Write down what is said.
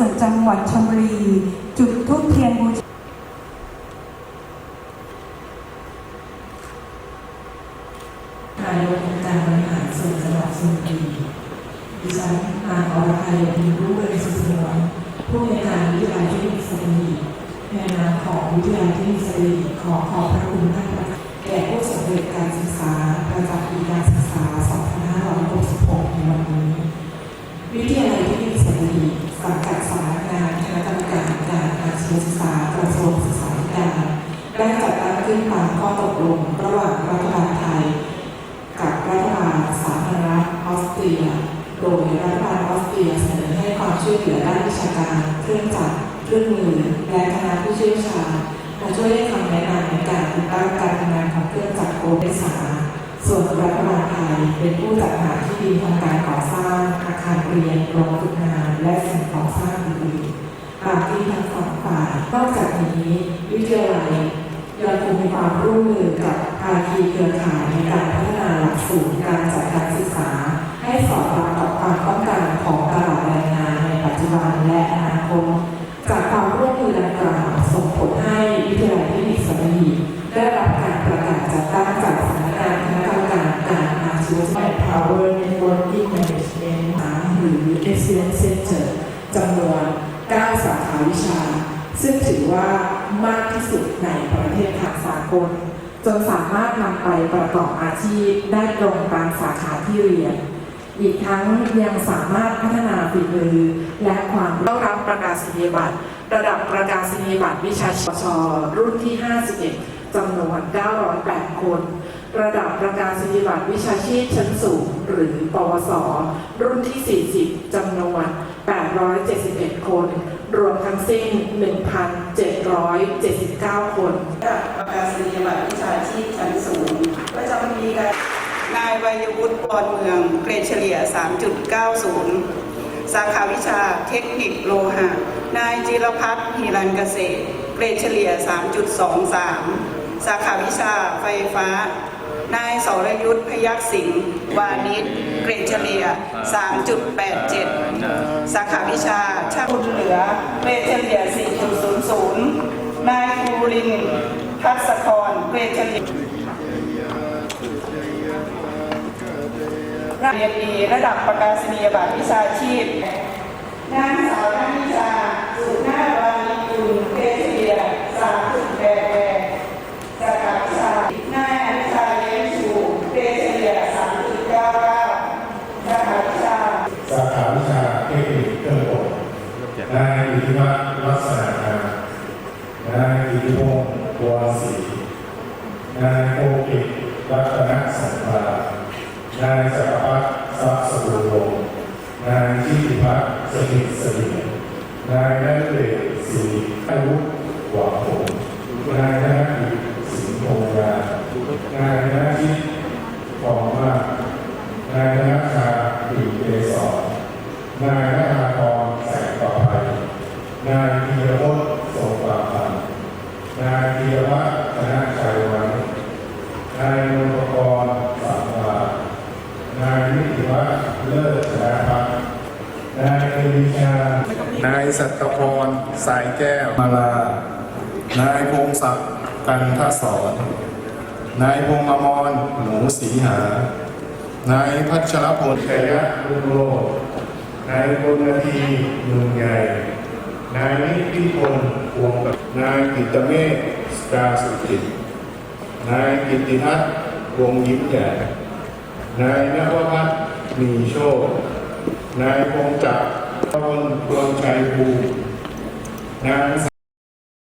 วัดชลบุรี จุดทูปเทียนบูชานายกองการบริหารส่วนจังหวัดสุพรรณบุรีดิฉันนางอรไทยดีรุ่งเรืองสุสวรผู้ในการวิทยาลัยเทคนิคสตรีในนามของวิทยาลัยเทคนิคสตรีขอขอบพระคุณท่านประธานแก่ผู้สำเร็จการศึก ข้อตกลงระหว่างรัฐบาลไทย กับรัฐบาลสาธารณรัฐออสเตรีย โดยรัฐบาลออสเตรียเสนอให้ความช่วยเหลือด้านวิชาการ เครื่องจักรเครื่องมือ และคณะผู้เชี่ยวชาญมาช่วยให้คำแนะนำในการติดตั้งการทำงานของเครื่องจักรโอเปสาส่วนรัฐบาลไทยเป็นผู้จัดหาที่ดินทำการก่อสร้าง อาคารเรียนโรงฝึกงาน และสิ่งก่อสร้างอื่นๆตามที่ทั้งสองฝ่ายนอกจากนี้วิทยาลัย ยังคงมีความร่วมมือกับภาคีเครือข่ายในการพัฒนาหลักสูตรการจัดการศึกษา ให้สอดรับกับความต้องการของตลาดแรงงานในปัจจุบันและอนาคตจากความร่วมมือดังกล่าวส่งผลให้วิทยาลัยเทคนิคสัตหีได้รับการประกาศจัดตั้งจากสำนักงานคณะกรรมการการอาชีวศึกษา Power Networking Management หรือ Excellence Center จำนวน 9 สาขาวิชา ซึ่งถือว่า ประเทศทางสากล จนสามารถนำไปประกอบอาชีพได้ตรงตามสาขาที่เรียน อีกทั้งยังสามารถพัฒนาฝีมือ และความเข้ารับประกาศนียบัตร ระดับประกาศนียบัตรวิชาชีพชรุ่นที่ 51จำนวน 908 คนระดับประกาศนียบัตรวิชาชีพชั้นสูง หรือ ปวส รุ่นที่ 40 จำนวน 871 คน ทั้งสิ้น 1,779 คนระดับประกาศนียบัตรวิชาชีพชั้นสูงประจำปีการนายวัยวุฒิปอนเมือง เกรดเฉลี่ย 3.90 สาขาวิชาเทคนิคโลหะ นายจิรพัฒน์ฮิรันเกษตร เกรดเฉลี่ย 3.23 สาขาวิชาไฟฟ้า นายสรยุทธพยักษ์สิงห์วานิชเกรดเฉลี่ย 3.87 สาขาวิชาช่างบุญเหลือเกรดเฉลี่ย 4.00 นายภูรินทัศกรเกรดเฉลี่ยเรียนดีระดับประกาศนียบัตรวิชาชีพ นางสาวนันทิชาสุนาถวานิกุลเกรดเฉลี่ย3.88สาขาวิชานายอนุชาเลี้ยงชูเกรดเฉลี่ย3.99สาขาวิชา สาขาวิชาเทคนิคเครื่องกลนายอิทธิ วัฒน์ลักษณะงามนายอิทธิพงศ์บัวศรีนายโกกิตรัตนสังวานายจักรพัฒน์ทรัพย์สกุลวงศ์นายชิติพัฒน์สนิทเสถียรนายนัทเดชศรีอาวุธหวังผลนายธนกิจสิงห์พงษ์ยานายธนชิตทองมากนายธนชาปีเกศรนาย น์ธนชัยวันนายนนทกรสังวานายนิติวัฒน์เลิศชนะพัฒน์นายเอลิชานายสัตพรสายแก้วมาลานายพงศักดิ์กันทศรนายพงษ์อมรหนูสีหานายพัชรพลชัยรุ่งโรจน์นายพลนาทีเมืองใหญ่ นายนิพิพลพวงกับนายกิตเมฆสตาสุจิต นายกิติทัศน์วงยิ้มแย้นายนวพัฒน์มีโชค นายพงจักรพลพวงชัยภูนาง